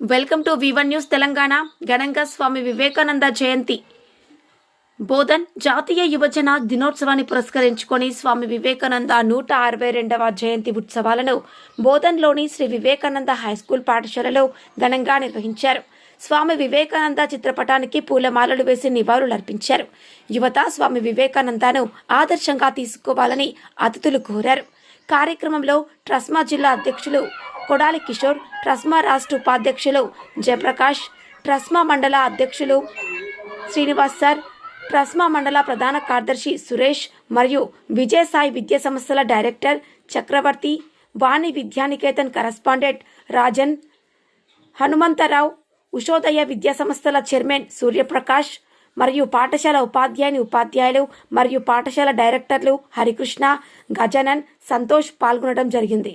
Welcome to Vivan news Telangana. ఘనంగా స్వామి వివేకానంద జయంతి. బోధన్ జాతీయ యువజన దినోత్సవాన్ని పురస్కరించుకొని స్వామి వివేకానంద నూట అరవై రెండవ జయంతి ఉత్సవాలను బోధన్లోని శ్రీ వివేకానంద హైస్కూల్ పాఠశాలలో ఘనంగా నిర్వహించారు. స్వామి వివేకానంద చిత్రపటానికి పూలమాలలు వేసి నివాళులర్పించారు యువత స్వామి వివేకానందను ఆదర్శంగా తీసుకోవాలని అతిథులు కోరారు. కార్యక్రమంలో ట్రస్మా జిల్లా అధ్యక్షులు కొడాలి కిషోర్ ట్రస్మా రాష్ట్ర ఉపాధ్యక్షులు జయప్రకాష్ ట్రస్మా మండల అధ్యక్షులు శ్రీనివాస్ సార్ ట్రస్మా మండల ప్రధాన కార్యదర్శి సురేష్ మరియు విజయసాయి విద్యా సంస్థల డైరెక్టర్ చక్రవర్తి వాణి విద్యానికేతన్ కరస్పాండెంట్ రాజన్ హనుమంతరావు ఉషోదయ విద్యా సంస్థల చైర్మన్ సూర్యప్రకాష్ మరియు పాఠశాల ఉపాధ్యాయుని ఉపాధ్యాయులు మరియు పాఠశాల డైరెక్టర్లు హరికృష్ణ గజానన్ సంతోష్ పాల్గొనడం జరిగింది.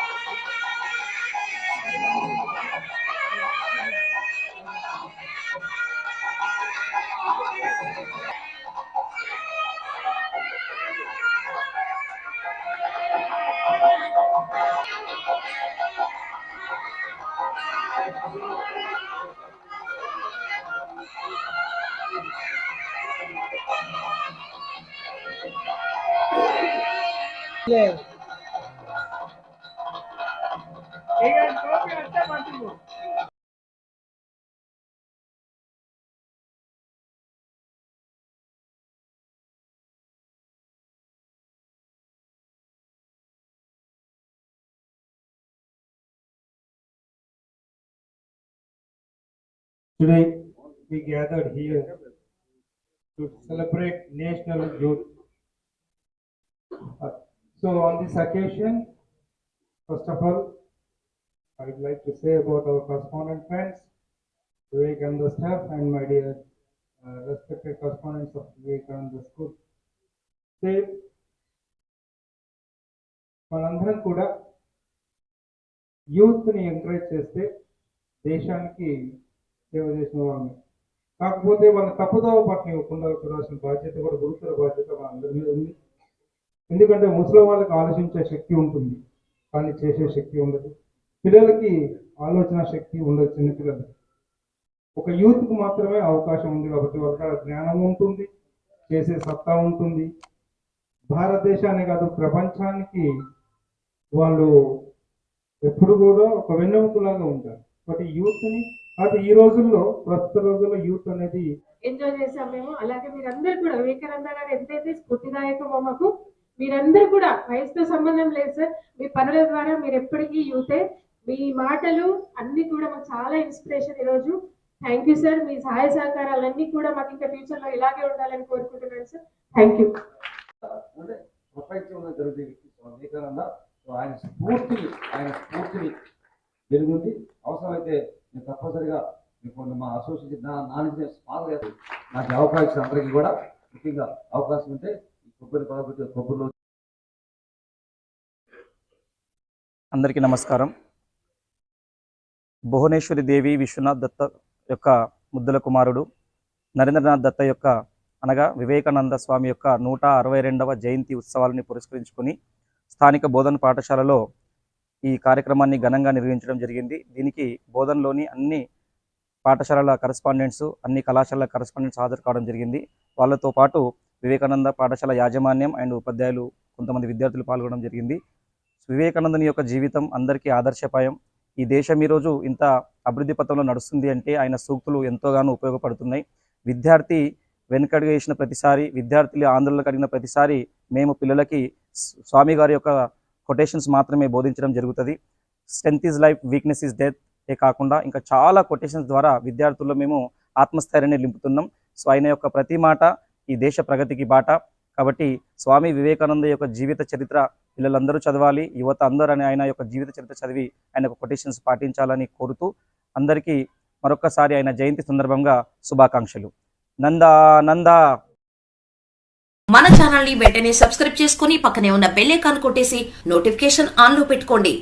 Today we gathered here to celebrate National Youth So on this occasion, first of all, I would like to say about our correspondent friends, Vivekananda staff and my dear uh, respected correspondents of Vivekananda School. Say, మనందరం కూడా యూత్ని encourage చేస్తే దేశానికి సేవ చేసిన వాళ్ళని కాకపోతే వాళ్ళ తప్పుదోవ పట్ల ఇవ్వకుండా చూడాల్సిన బాధ్యత కూడా గురుతర బాధ్యత మన అందరి మీద ఉంది ఎందుకంటే ముసలి వాళ్ళకి ఆలోచించే శక్తి ఉంటుంది కానీ చేసే శక్తి ఉండదు. పిల్లలకి ఆలోచన శక్తి ఉండదు చిన్నపిల్లలకి. ఒక యూత్కు మాత్రమే అవకాశం ఉంది కాబట్టి వాళ్ళ జ్ఞానం ఉంటుంది చేసే సత్తా ఉంటుంది. భారతదేశాన్ని కాదు ప్రపంచానికి వాళ్ళు ఎప్పుడు కూడా ఒక వెన్నెముకలాగా ఉంటారు. బట్ యూత్ని అది ఈ రోజుల్లో ప్రస్తుత రోజుల్లో యూత్ అనేది ఎంజాయ్ చేసాం మేము. అలాగే మీరందరూ కూడా వివేకానంద గారు ఎంతైతే స్ఫూర్తిదాయకమో మాకు మీరందరూ కూడా వయసుతో సంబంధం లేదు సార్. మీ పనుల ద్వారా మీరు ఎప్పటికీ యూతే. మీ మాటలు అన్ని కూడా మాకు చాలా ఇన్స్పిరేషన్ ఈరోజు. థ్యాంక్ యూ సార్ మీ సహాయ సహకారాలన్నీ కూడా మాకు ఇంకా ఫ్యూచర్లో ఇలాగే ఉండాలని కోరుకుంటున్నాను సార్ థ్యాంక్ యూ ప్రపంచంలో జరిగే వివేకానంద సో ఆయన స్ఫూర్తిని ఆయన స్ఫూర్తిని వెలుగుంది. అవసరమైతే నేను తప్పనిసరిగా మీకు మా అసోసియేషన్ నా నాలెడ్జ్ స్పాన్సర్ నాకు అవకాశం అందరికీ కూడా. ముఖ్యంగా అవకాశం ఉంటే కొబ్బరి పడగొట్టే కొబ్బరిలో అందరికీ నమస్కారం. భువనేశ్వరి దేవి విశ్వనాథ్ దత్త యొక్క ముద్దుల కుమారుడు నరేంద్రనాథ్ దత్త యొక్క అనగా వివేకానంద స్వామి యొక్క నూట అరవై రెండవ జయంతి ఉత్సవాలని పురస్కరించుకొని స్థానిక బోధన పాఠశాలలో ఈ కార్యక్రమాన్ని ఘనంగా నిర్వహించడం జరిగింది. దీనికి బోధనలోని అన్ని పాఠశాలల కరస్పాండెంట్స్ అన్ని కళాశాలల కరస్పాండెంట్స్ హాజరు కావడం జరిగింది. వాళ్ళతో పాటు వివేకానంద పాఠశాల యాజమాన్యం అండ్ ఉపాధ్యాయులు కొంతమంది విద్యార్థులు పాల్గొనడం జరిగింది. వివేకానందని యొక్క జీవితం అందరికీ ఆదర్శపాయం. ఈ దేశం ఈరోజు ఇంత అభివృద్ధి పథంలో నడుస్తుంది అంటే ఆయన సూక్తులు ఎంతోగానో ఉపయోగపడుతున్నాయి. విద్యార్థి వెనుకడుగు వేసిన ప్రతిసారి విద్యార్థులు ఆందోళన కలిగిన ప్రతిసారి మేము పిల్లలకి స్వామి గారి యొక్క కొటేషన్స్ మాత్రమే బోధించడం జరుగుతుంది. Strength is life weakness is death ఏ కాకుండా ఇంకా చాలా కొటేషన్స్ ద్వారా విద్యార్థుల్లో మేము ఆత్మస్థైర్యాన్ని నింపుతున్నాం. సో ఆయన యొక్క ప్రతి మాట ఈ దేశ ప్రగతికి బాట. కాబట్టి స్వామి వివేకానంద యొక్క జీవిత చరిత్ర పిల్లలందరూ చదవాలి యువత అందరూ అని ఆయన యొక్క జీవిత చరిత్ర చదివి ఆయన యొక్క కొటేషన్స్ పాటించాలని కోరుతూ అందరికీ మరొక్కసారి ఆయన జయంతి సందర్భంగా శుభాకాంక్షలు. నందా నందా! మన ఛానల్ని వెంటనే సబ్స్క్రైబ్ చేసుకుని పక్కనే ఉన్న బెల్ ఐకాన్ కొట్టేసి నోటిఫికేషన్ ఆన్లో పెట్టుకోండి.